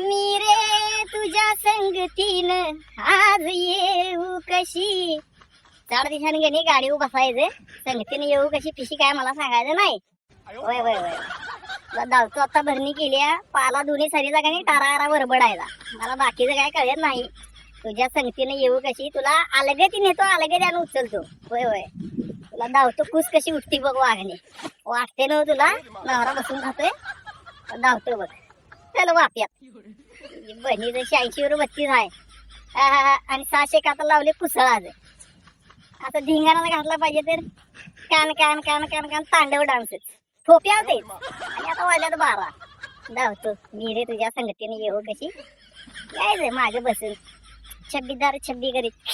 मी रे तुझ्या संगतीन आज येऊ कशी? चार दिवसांनी गेली गाडी बसायचं? संगतीने येऊ कशी? पिशी काय मला सांगायचं नाही. होय वय वय तुला धावतो आता भरणी केली आहे. पाला दोन्ही सरीचा काही टारारा बडबडायला मला बाकीचं काय कळत नाही. तुझ्या संगतीने येऊ कशी? तुला अलगती नेतो अलगती आणि उचलतो. होय होय. तुला धावतो कुस कशी उठती बघ वागणे वाटते ना हो तुला? नवरा बसून खातोय धावतो बघ. आपल्याला वाप्यात बहिणीचं शहाऐंशी वर बत्तीस आहे. आणि सहाशे काता लावले पुसळाज आता धिंगाणा घातला पाहिजे तर कान कान कान कान कान तांडव डान्स. थोप्या होते आणि आता वाजल्यात बारा. धावतो. मी रे तुझ्या संगतीने येऊ कशी? यायच माझं बसून. छब्बीदार छब्बी करीत